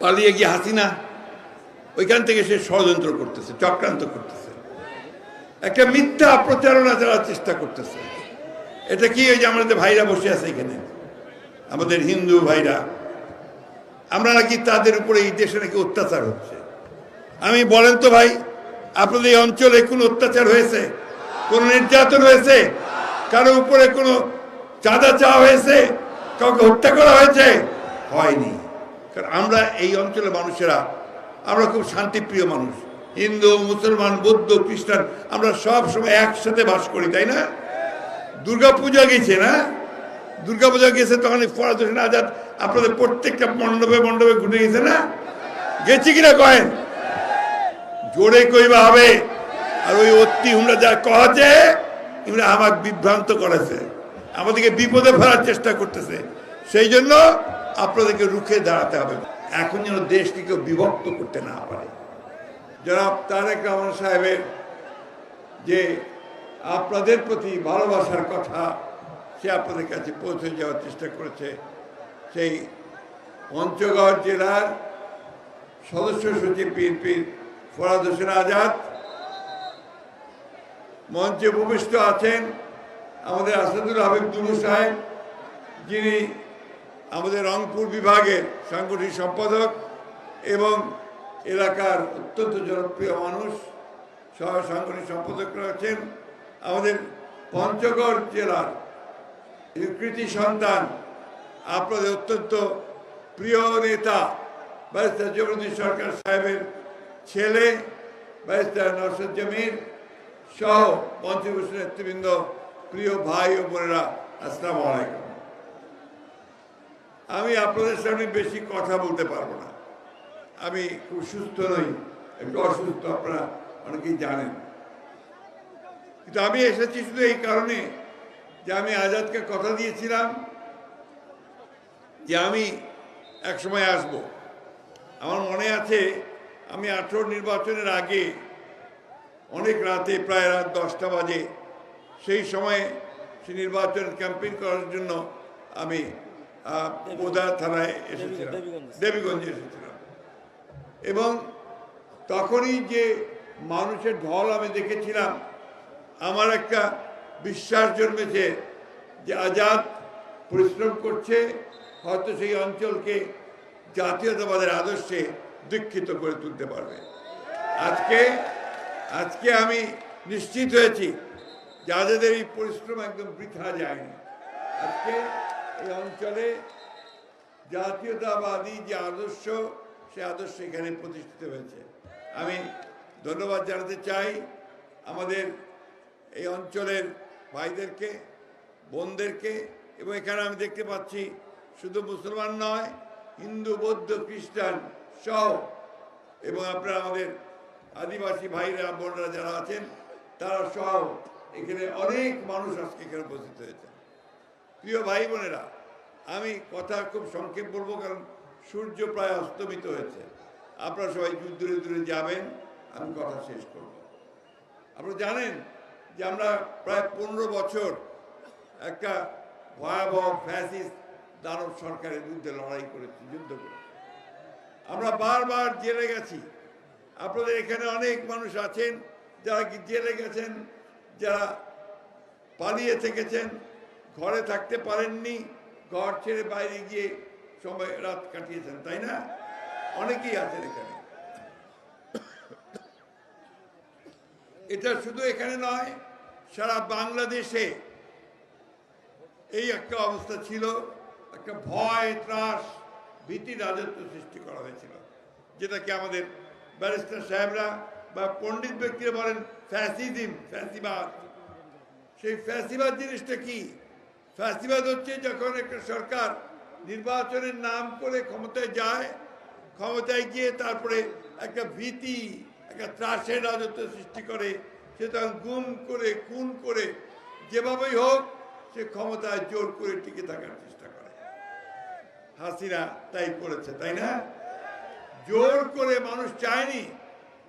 পালিয়ে গিয়ে হাসিনা ওইখান থেকে সে ষড়যন্ত্র করতেছে, চক্রান্ত করতেছে। একটা মিথ্যা প্রচারণা চালার চেষ্টা করতেছে। এটা কি ওই যে আমাদের ভাইরা বসে আছে এখানে? আমাদের হিন্দু ভাইরা। আমরা নাকি তাদের উপরে এই দেশে নাকি অত্যাচার হচ্ছে। আমি বলেন তো ভাই, আপনাদের এই অঞ্চলে কোনো অত্যাচার হয়েছে? কোন নির্যাতন হয়েছে? কারও উপরে কোনো চাঁদা চাওয়া হয়েছে? কাউকে হত্যা করা হয়েছে? হয়নি। কারণ আমরা এই অঞ্চলের মানুষেরা, আমরা খুব শান্তিপ্রিয় মানুষ। হিন্দু, মুসলমান, বৌদ্ধ, খ্রিস্টান, আমরা সব সময় একসাথে বাস করি, তাই না? দুর্গা পূজা গেছে না? দুর্গা পূজা গেছে তখন ফরাজ হোসেন আজাদ আপনাদের প্রত্যেকটা মণ্ডপে মণ্ডপে ঘুরে গেছে না? গেছি কিনা কয়েন? জোরে কইবা হবে। আর ওই অতি হুমরা যা কহাছে আমার বিভ্রান্ত করেছে। আমাদেরকে বিপদে ফেলার চেষ্টা করতেছে। সেই জন্য আপনাদেরকে রুখে দাঁড়াতে হবে। এখন যেন দেশটিকে বিভক্ত করতে না পারে। জনাব তারেক রহমান সাহেবের যে আপনাদের প্রতি ভালোবাসার কথা, সে আপনাদের কাছে পৌঁছে যাওয়ার চেষ্টা করেছে। সেই পঞ্চগড় জেলার সদস্য সচিব বিএনপির ফরাদ হোসেন আজাদ। মঞ্চে উপবিষ্ট আছেন আমাদের আসাদুল হাবিব দুলু সাহেব, যিনি আমাদের রংপুর বিভাগের সাংগঠনিক সম্পাদক এবং এলাকার অত্যন্ত জনপ্রিয় মানুষ, সহ সাংগঠনিক সম্পাদকরা আছেন। আমাদের পঞ্চগড় জেলার কৃতি সন্তান, আপনাদের অত্যন্ত প্রিয় নেতা ব্যারিস্টার জগদীশ সরকার সাহেবের ছেলে ব্যারিস্টার নরসদ জমির সহ পঞ্চবর্ষ নেতৃবৃন্দ, প্রিয় ভাই ও বোনেরা, আসসালামু আলাইকুম। আমি আপনাদের সামনে বেশি কথা বলতে পারব না। আমি খুব সুস্থ নই, একটু অসুস্থ, আপনারা অনেকেই জানেন। কিন্তু আমি এসেছি শুধু এই কারণে যে আমি আজাদকে কথা দিয়েছিলাম যে আমি এক সময় আসব। আমার মনে আছে, আমি আঠেরো নির্বাচনের আগে অনেক রাতে প্রায় রাত দশটা বাজে, সেই সময়ে সে নির্বাচন ক্যাম্পেইন করার জন্য আমি বোদা থানায় এসেছিলাম। দেবীগঞ্জে এসেছিলাম। এবং তখনই যে মানুষের ঢল আমি দেখেছিলাম আমার একটা বিশ্বাস জন্মেছে যে আজাদ পরিশ্রম করছে হয়তো সেই অঞ্চলকে জাতীয়তাবাদের আদর্শে দীক্ষিত করে তুলতে পারবে। আজকে আজকে আমি নিশ্চিত হয়েছি যে আজাদের এই পরিশ্রম একদম বৃথা যায়নি। আজকে এই অঞ্চলে জাতীয়তাবাদী যে আদর্শ, সে আদর্শ এখানে প্রতিষ্ঠিত হয়েছে। আমি ধন্যবাদ জানাতে চাই আমাদের এই অঞ্চলের ভাইদেরকে, বোনদেরকে, এবং এখানে আমি দেখতে পাচ্ছি শুধু মুসলমান নয়, হিন্দু, বৌদ্ধ, খ্রিস্টান সহ, এবং আপনারা আমাদের আদিবাসী ভাইরা, বোনরা যারা আছেন, তারা সহ এখানে অনেক মানুষ আজকে এখানে উপস্থিত হয়েছে। প্রিয় ভাই বোনেরা, আমি কথা খুব সংক্ষেপ বলব, কারণ সূর্য প্রায় অস্তমিত হয়েছে। আপনারা সবাই দূর দূরে যাবেন, আমি কথা শেষ করব। আপনারা জানেন যে আমরা প্রায় পনেরো বছর একটা ভয়াবহ ফ্যাসিস দানব সরকারের বিরুদ্ধে লড়াই করেছি, যুদ্ধ করেছি। আমরা বারবার জেলে গেছি। আপনাদের এখানে অনেক মানুষ আছেন, যারা জেলে গেছেন, যারা পালিয়ে থেকেছেন ঘরে থাকতে পারেননি, ঘর ছেড়ে বাইরে গিয়ে সময়, রাত কাটিয়েছেন, তাই না? অনেকেই আছেন এখানে। এটা শুধু এখানে নয়, সারা বাংলাদেশে এই একটা অবস্থা ছিল, একটা ভয়, ত্রাস, ভীতি, রাজত্ব সৃষ্টি করা হয়েছিল। যেটাকে আমাদের ব্যারিস্টার সাহেবরা বা পণ্ডিত ব্যক্তিরা বলেন ফ্যাসিজম, ফ্যাসিবাদ। সেই ফ্যাসিবাদ জিনিসটা কি? ফ্যাসিবাদ হচ্ছে যখন একটা সরকার নির্বাচনের নাম করে ক্ষমতায় যায়, ক্ষমতায় গিয়ে তারপরে একটা ভীতি, একটা ত্রাসের রাজত্ব সৃষ্টি করে, সে তখন গুম করে, খুন করে, যেভাবেই হোক, সে ক্ষমতায় জোর করে টিকে থাকার চেষ্টা করে। হাসিনা তাই করেছে, তাই না? জোর করে মানুষ চায়নি,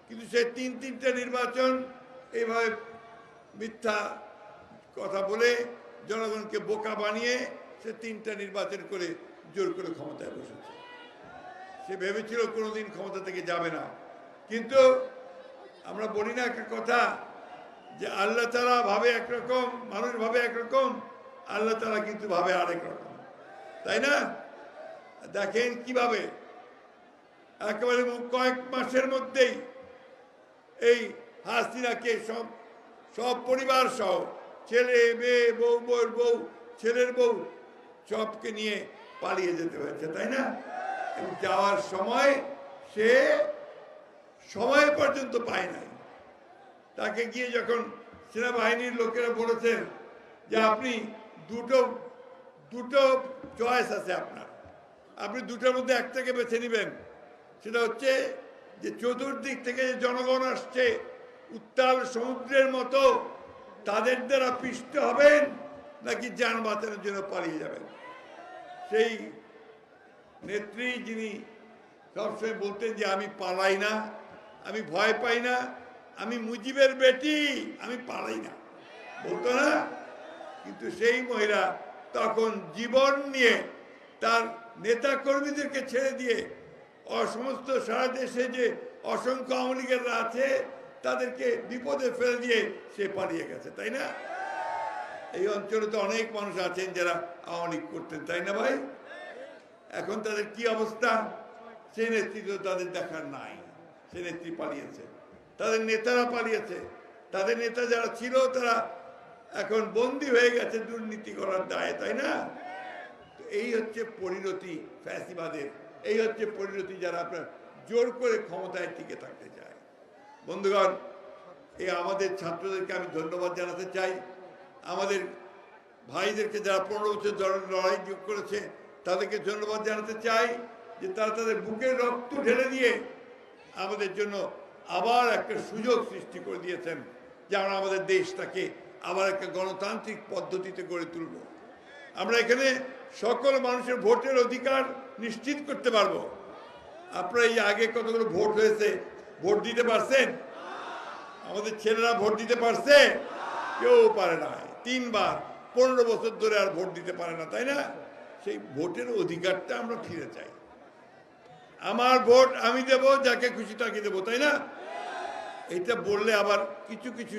কিন্তু সে তিন তিনটা নির্বাচন এইভাবে মিথ্যা কথা বলে জনগণকে বোকা বানিয়ে সে তিনটা নির্বাচন করে জোর করে ক্ষমতায় বসেছে। সে ভেবেছিল কোনোদিন ক্ষমতা থেকে যাবে না। কিন্তু আমরা বলি না একটা কথা যে আল্লাহ তালা ভাবে একরকম, মানুষ ভাবে একরকম, আল্লাহ তালা কিন্তু ভাবে আরেক রকম। তাই না? দেখেন কীভাবে একেবারে কয়েক মাসের মধ্যেই এই হাসিনাকে সব সব পরিবার সহ ছেলে, মেয়ে, বউ বউর বউ, ছেলের বউ, সবকে নিয়ে পালিয়ে যেতে হয়েছে, তাই না? যাওয়ার সময় সে সময় পর্যন্ত পায় নাই। তাকে গিয়ে যখন সেনাবাহিনীর লোকেরা বলেছেন যে আপনি দুটো দুটো চয়েস আছে আপনার। আপনি দুটোর মধ্যে একটাকে বেছে নেবেন। সেটা হচ্ছে যে চতুর্দিক থেকে যে জনগণ আসছে, উত্তাল সমুদ্রের মতো তাদের দ্বারা পিষ্ট হবেন নাকি যান বাঁচানোর জন্য পালিয়ে যাবেন? সেই নেত্রী যিনি সবসময় বলতেন যে আমি পালাই না, আমি ভয় পাই না, আমি মুজিবের বেটি, আমি পালাই না। বলতো না? কিন্তু সেই মহিলা তখন জীবন নিয়ে তার নেতা কর্মীদেরকে ছেড়ে দিয়ে অসমস্ত সারা দেশে যে অসংখ্য আওয়ামী লীগেররা আছে তাদেরকে বিপদে ফেলে দিয়ে সে পালিয়ে গেছে, তাই না? এই অঞ্চলে তো অনেক মানুষ আছেন যারা আওয়ামী লীগ করতেন, তাই না ভাই? এখন তাদের কি অবস্থা? সে নেতৃত্ব তাদের দেখার নাই, সে নেত্রী পালিয়েছে। তাদের নেতারা পালিয়েছে। তাদের নেতা যারা ছিল, তারা এখন বন্দী হয়ে গেছে দুর্নীতি করার দায়ে, তাই না? এই হচ্ছে পরিণতি ফ্যাসিবাদের, এই হচ্ছে পরিণতি যারা আপনার জোর করে ক্ষমতায় টিকে থাকতে চায়। বন্ধুগণ এই আমাদের ছাত্রদেরকে আমি ধন্যবাদ জানাতে চাই। আমাদের ভাইদেরকে যারা পনেরো বছর লড়াই যোগ করেছে, তাদেরকে ধন্যবাদ জানাতে চাই যে তারা তাদের বুকের রক্ত ঢেলে দিয়ে আমাদের জন্য আবার একটা সুযোগ সৃষ্টি করে দিয়েছেন, যে আমরা আমাদের দেশটাকে আবার একটা গণতান্ত্রিক পদ্ধতিতে গড়ে তুলব। আমরা এখানে সকল মানুষের ভোটের অধিকার নিশ্চিত করতে পারব। আপনারা এই আগে কতগুলো ভোট হয়েছে ভোট দিতে পারছেন? আমাদের ছেলেরা ভোট দিতে পারছে? কেউ পারে না। তিনবার, পনেরো বছর ধরে আর ভোট দিতে পারে না, তাই না? সেই ভোটের অধিকারটা আমরা ফিরে চাই। আমার ভোট আমি দেব, যাকে খুশি তাকে দেবো, তাই না? এটা বললে আবার কিছু কিছু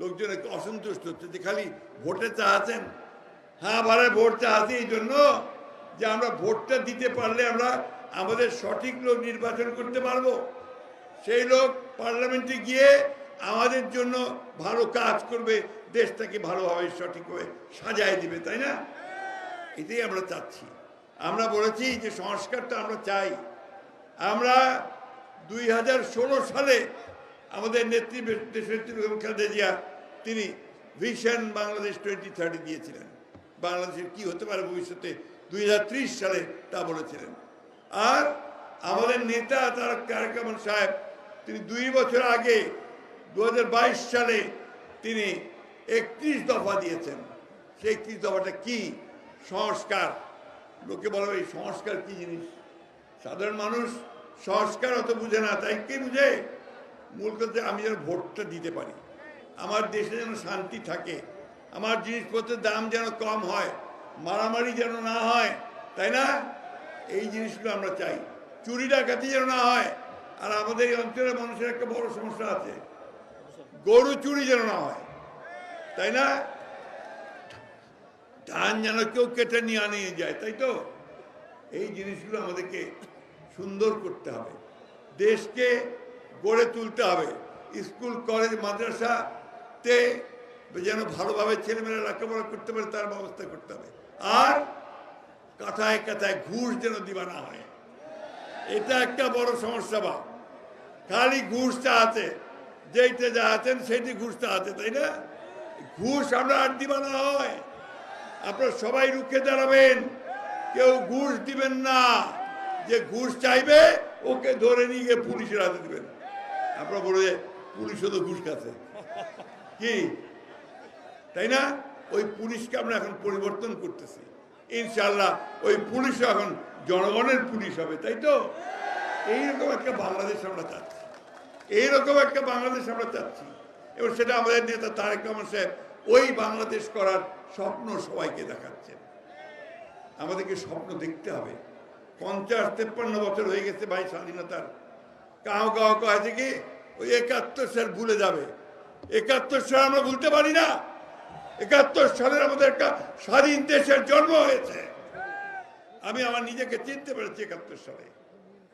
লোকজন একটু অসন্তুষ্ট হচ্ছে যে খালি ভোটে চাচ্ছেন হ্যাঁ ভাড়া ভোট চাচ্ছি এই জন্য যে আমরা ভোটটা দিতে পারলে আমরা আমাদের সঠিক লোক নির্বাচন করতে পারব। সেই লোক পার্লামেন্টে গিয়ে আমাদের জন্য ভালো কাজ করবে, দেশটাকে ভালোভাবে, সঠিকভাবে সাজায় দিবে, তাই না? এটাই আমরা চাচ্ছি। আমরা বলেছি যে সংস্কারটা আমরা চাই। আমরা দুই হাজার ষোলো সালে আমাদের নেত্রী খালেদা জিয়া, তিনি ভিশন বাংলাদেশ টোয়েন্টি থার্টি দিয়েছিলেন। বাংলাদেশের কি হতে পারে ভবিষ্যতে দুই হাজার ত্রিশ সালে তা বলেছিলেন। আর আমাদের নেতা তারা কারকামন সাহেব তিনি দুই বছর আগে দু হাজার বাইশ সালে তিনি একত্রিশ দফা দিয়েছেন। সেই একত্রিশ দফাটা কি? সংস্কার। লোকে বলো, এই সংস্কার কি জিনিস? সাধারণ মানুষ সংস্কার অত বুঝে না। তাই কি বুঝে? মূল কথা আমি যেন ভোটটা দিতে পারি। আমার দেশে যেন শান্তি থাকে। আমার জিনিসপত্রের দাম যেন কম হয়। মারামারি যেন না হয়। তাই না? এই জিনিসগুলো আমরা চাই। চুরি ডাকাতি যেন না হয়। আর আমাদের এই অঞ্চলের মানুষের একটা বড় সমস্যা আছে। গরু চুরি যেন না হয়, তাই না? ধান যেন কেউ কেটে নিয়ে নিয়ে যায়, তাই তো? এই জিনিসগুলো আমাদেরকে সুন্দর করতে হবে। দেশকে গড়ে তুলতে হবে। স্কুল, কলেজ, মাদ্রাসাতে যেন ভালোভাবে ছেলেমেয়েরা লেখাপড়া করতে পারে, তার ব্যবস্থা করতে হবে। আর কথায় কথায় ঘুষ যেন দিবা না হয়। এটা একটা বড় সমস্যা বা খালি ঘুষ চাহাতে যেইটা চাহাতেন সেইটি ঘুষ চাহাতে তাই না? ঘুষ আমরা আর দিবা না হয়। আপনারা সবাই রুখে দাঁড়াবেন। কেউ ঘুষ দিবেন না। যে ঘুষ চাইবে, ওকে ধরে নিয়ে গিয়ে পুলিশের হাতে দিবেন। আপনারা বলে পুলিশও তো ঘুষ খাচ্ছে। কি? তাই না? ওই পুলিশকে আমরা এখন পরিবর্তন করতেছি। ইনশাল্লাহ ওই পুলিশও এখন জনগণের পুলিশ হবে, তাই তো? এইরকম একটা বাংলাদেশ আমরা চাচ্ছি। এইরকম একটা বাংলাদেশ আমরা চাচ্ছি। এবং সেটা আমাদের নেতা তারেক রহমান সাহেব ওই বাংলাদেশ করার স্বপ্ন সবাইকে দেখাচ্ছেন আমাদেরকে স্বপ্ন দেখতে হবে। পঞ্চাশ তেপ্পান্ন বছর হয়ে গেছে ভাই স্বাধীনতার। কাউ কাউ আছে কি, ওই একাত্তর সাল ভুলে যাবে। একাত্তর সাল আমরা ভুলতে পারি না। একাত্তর সালের আমাদের একটা স্বাধীন দেশের জন্ম হয়েছে। আমি আমার নিজেকে চিনতে পেরেছি একাত্তর সালে।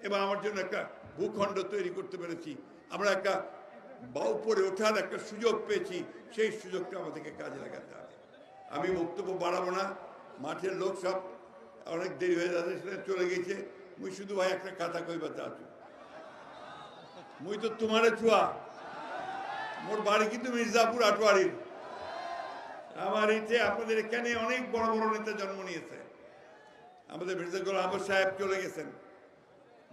এবং আমার জন্য একটা ভূখণ্ড তৈরি করতে পেরেছি। আমরা একটা বা উপরে ওঠার একটা সুযোগ পেয়েছি, সেই সুযোগটা আমাদেরকে কাজে লাগাতে হবে। আমি বক্তব্য বাড়াবো না, মাঠের লোক সব অনেক দেরি হয়ে যাচ্ছে সেটা চলে গেছে মুই শুধু ভাই একটা কথা কইবা চাচ্ছি। মুই তো তোমারে ছুয়া, মোর বাড়ি কিন্তু মির্জাপুর আটোয়ারির। আমার ইচ্ছে আপনাদের এখানে অনেক বড় বড় নেতা জন্ম নিয়েছে। আমাদের মির্জা গোলাম সাহেব চলে গেছেন।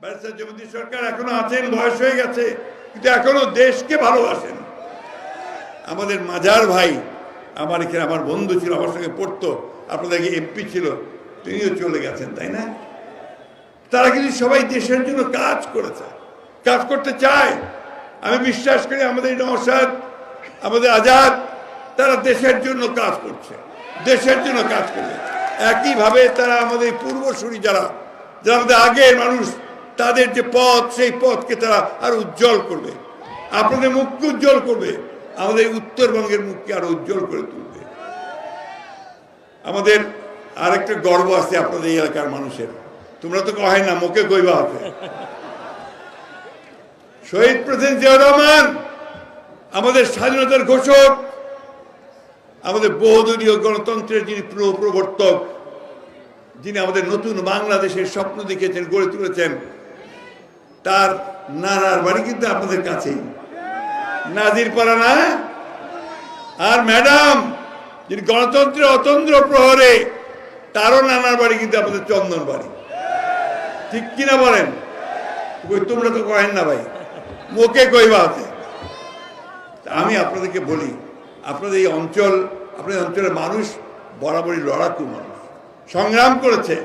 ব্যারিস্টার জমিতি সরকার এখনও আছেন, বয়স হয়ে গেছে। কিন্তু এখনও দেশকে ভালোবাসেন। আমাদের মাজার ভাই, আমার এখানে আমার বন্ধু ছিল, আমার সঙ্গে পড়তো আপনাদেরকে এমপি ছিল, তিনিও চলে গেছেন, তাই না? তারা কিন্তু সবাই দেশের জন্য কাজ করেছে, কাজ করতে চায়। আমি বিশ্বাস করি আমাদের নওশাদ, আমাদের আজাদ, তারা দেশের জন্য কাজ করছে, দেশের জন্য কাজ করছে। একইভাবে তারা আমাদের পূর্বসূরি যারা যারা আমাদের আগের মানুষ তাদের যে পথ, সেই পথকে তারা আরও উজ্জ্বল করবে। আপনাদের মুখকে উজ্জ্বল করবে। আমাদের উত্তরবঙ্গের মুখকে আরও উজ্জ্বল করে তুলবে। আমাদের আরেকটা গর্ব আছে আপনাদের এই এলাকার মানুষের। তোমরা তো কহে না, মুখে কইবা আছে শহীদ প্রেসিডেন্ট জিয়া রহমান, আমাদের স্বাধীনতার ঘোষক, আমাদের বহুদলীয় গণতন্ত্রের যিনি প্রবর্তক যিনি আমাদের নতুন বাংলাদেশের স্বপ্ন দেখেছেন গড়ে তুলেছেন তার নানার বাড়ি কিন্তু আপনাদের কাছেই। নাজির পাড়া না? আর ম্যাডাম যিনি গণতন্ত্রের অতন্ত্র প্রহরে, তারও নানার বাড়ি কিন্তু আপনাদের চন্দন বাড়ি। ঠিক কিনা বলেন? তোমরা তো কহেন না ভাই। মোকে কইবা আছে? আমি আপনাদেরকে বলি, আপনাদের এই অঞ্চল, আপনাদের অঞ্চলের মানুষ বরাবরই লড়াকু মানুষ। সংগ্রাম করেছে।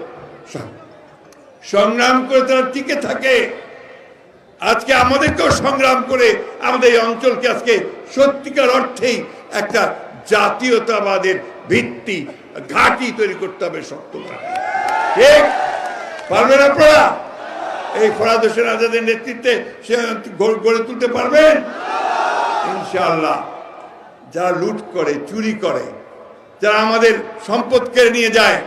সংগ্রাম করে তারা টিকে থাকে। আজকে আমাদেরকেও সংগ্রাম করে আমাদের এই অঞ্চলকে আজকে সত্যিকার অর্থেই একটা জাতীয়তাবাদের ভিত্তি, ঘাঁটি তৈরি করতে হবে ঘাঁটি ঠিক? পারবেন আপনারা? এই ফরাদ হোসেন আজাদের নেতৃত্বে সে গড়ে তুলতে পারবেন? ইনশাআল্লাহ। যারা লুট করে, চুরি করে, যারা আমাদের সম্পদ কেড়ে নিয়ে যায়,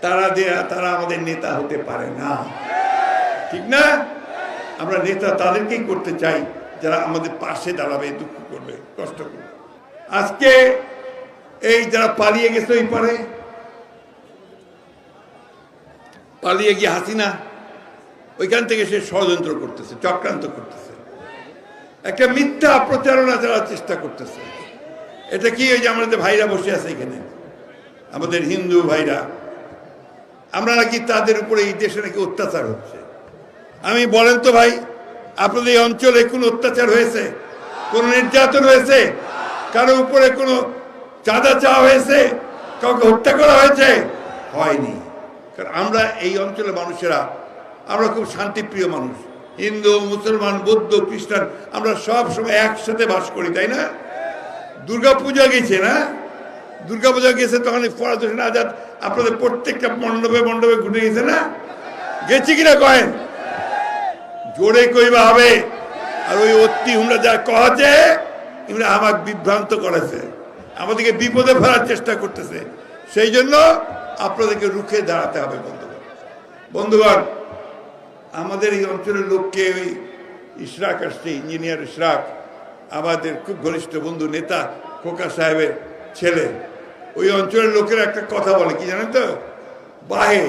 তারা তারা আমাদের নেতা হতে পারে না। ঠিক না? আমরা নেতা তাদেরকেই করতে চাই, যারা আমাদের পাশে দাঁড়াবে, দুঃখ করবে, কষ্ট করবে। আজকে এই যারা পালিয়ে গেছে ওই পারে, পালিয়ে গিয়ে হাসিনা, ওইখান থেকে সে ষড়যন্ত্র করতেছে, চক্রান্ত করতেছে। একটা মিথ্যা প্রচারণা চালার চেষ্টা করতেছে। এটা কি ওই যে আমাদের ভাইরা বসে আছে এখানে? আমাদের হিন্দু ভাইরা। আমরা নাকি তাদের উপরে এই দেশে নাকি অত্যাচার হচ্ছে। আমি বলেন তো ভাই, আপনাদের এই অঞ্চলে কোনো অত্যাচার হয়েছে? কোনো নির্যাতন হয়েছে? কারও উপরে কোনো চাঁদা চাওয়া হয়েছে? কাউকে হত্যা করা হয়েছে? হয়নি। কারণ আমরা এই অঞ্চলের মানুষেরা, আমরা খুব শান্তিপ্রিয় মানুষ। হিন্দু, মুসলমান, বৌদ্ধ, খ্রিস্টান, আমরা সব সময় একসাথে বাস করি, তাই না? দুর্গা পূজা গেছে না? দুর্গা পূজা গেছে তখন ফরাজ হোসেন আজাদ আপনাদের প্রত্যেকটা মণ্ডপে মণ্ডপে ঘুরে গেছে না? গেছি কিনা কয়েন? জোরে কইবা হবে। আর ওই অতি হুমরা যা কহাছে ইমরা আমার বিভ্রান্ত করেছে। আমাদেরকে বিপদে ফেলার চেষ্টা করতেছে। সেই জন্য আপনাদেরকে রুখে দাঁড়াতে হবে, বন্ধুগণ। বন্ধুগণ, আমাদের এই অঞ্চলের লোককে ওই ইশরাক আসছে, ইঞ্জিনিয়ার ইশরাক, আমাদের খুব ঘনিষ্ঠ বন্ধু নেতা খোকা সাহেবের ছেলে। ওই অঞ্চলের লোকের একটা কথা বলে, কি জানেন তো? বাহে।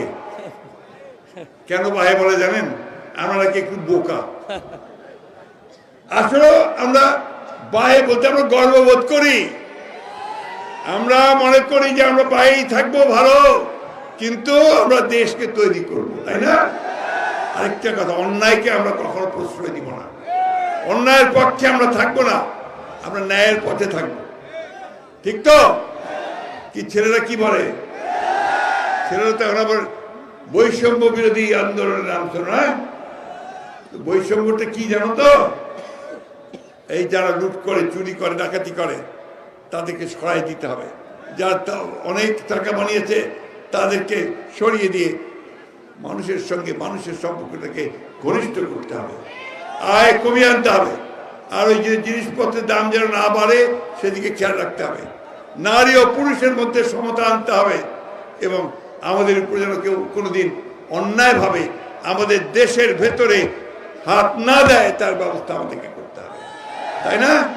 কেন বাহে বলে জানেন? আমরা নাকি একটু বোকা? আসলে আমরা বাহে বলতে আমরা গর্ববোধ করি। আমরা মনে করি যে আমরা বাইরেই থাকব ভালো, কিন্তু আমরা দেশকে তৈরি করব, তাই না? আরেকটা কথা, অন্যায়কে আমরা কখনো প্রশ্রয় দিব না। অন্যায়ের পক্ষে আমরা থাকব না, আমরা ন্যায়ের পথে থাকব। ঠিক তো? কি ছেলেরা কি বলে? ছেলেরা তো এখন আবার বৈষম্য বিরোধী আন্দোলনের নাম শোনো না? বৈষম্যটা কি জানো তো? এই যারা লুট করে, চুরি করে, ডাকাতি করে, তাদেরকে সরাই দিতে হবে। যারা অনেক টাকা বানিয়েছে, তাদেরকে সরিয়ে দিয়ে মানুষের সঙ্গে, মানুষের সম্পর্কটাকে ঘনিষ্ঠ করতে হবে। আয় কমিয়ে আনতে হবে। আর ওই যে জিনিসপত্রের দাম যেন না বাড়ে, সেদিকে খেয়াল রাখতে হবে। নারী ও পুরুষের মধ্যে সমতা আনতে হবে এবং আমাদের উপর যেন কেউ কোনোদিন অন্যায়ভাবে আমাদের দেশের ভেতরে হাত না দেয়, তার ব্যবস্থা আমাদেরকে করতে হবে। তাই না?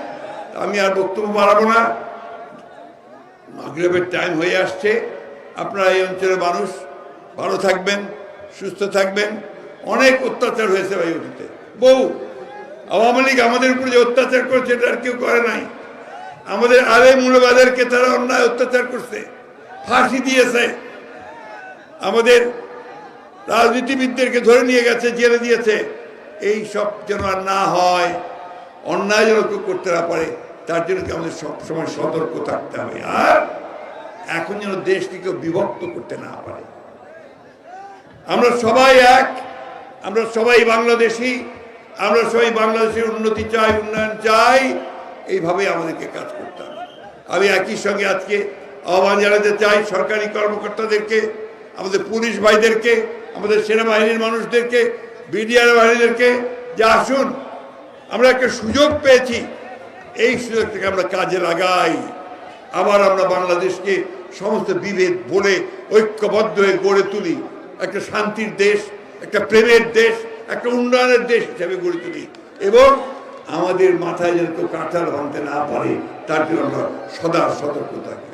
আমি আর বক্তব্য বাড়াবো না। মাগরেবের টাইম হয়ে আসছে। আপনারা এই অঞ্চলের মানুষ, ভালো থাকবেন, সুস্থ থাকবেন। অনেক অত্যাচার হয়েছে ভাই অতীতে বহু আওয়ামী লীগ আমাদের উপরে যে অত্যাচার করেছে, এটা আর কেউ করে নাই। আমাদের আরে মূল্যবাদেরকে তারা অন্যায় অত্যাচার করছে। ফাঁসি দিয়েছে। আমাদের রাজনীতিবিদদেরকে ধরে নিয়ে গেছে, জেলে দিয়েছে। এই সব যেন আর না হয়, অন্যায় যেন কেউ করতে না পারে, তার জন্য কি আমাদের সবসময় সতর্ক থাকতে হবে। আর এখন যেন দেশকে কেউ বিভক্ত করতে না পারে। আমরা সবাই এক, আমরা সবাই বাংলাদেশি, আমরা সবাই বাংলাদেশের উন্নতি চাই, উন্নয়ন চাই এইভাবে আমাদেরকে কাজ করতে হবে। আমি একই সঙ্গে আজকে আহ্বান জানাতে চাই সরকারি কর্মকর্তাদেরকে, আমাদের পুলিশ ভাইদেরকে, আমাদের সেনাবাহিনীর মানুষদেরকে বিডিআর বাহিনীদেরকে, যে আসুন, আমরা একটা সুযোগ পেয়েছি। এই সুযোগটাকে আমরা কাজে লাগাই। আবার আমরা বাংলাদেশকে সমস্ত বিভেদ বলে ঐক্যবদ্ধ হয়ে গড়ে তুলি। একটা শান্তির দেশ, একটা প্রেমের দেশ, একটা উন্নয়নের দেশ হিসাবে গড়ে তুলি। এবং আমাদের মাথায় যেন কেউ কাঁঠাল ভাঙতে না পারে, তার জন্য আমরা সদা সতর্ক থাকি।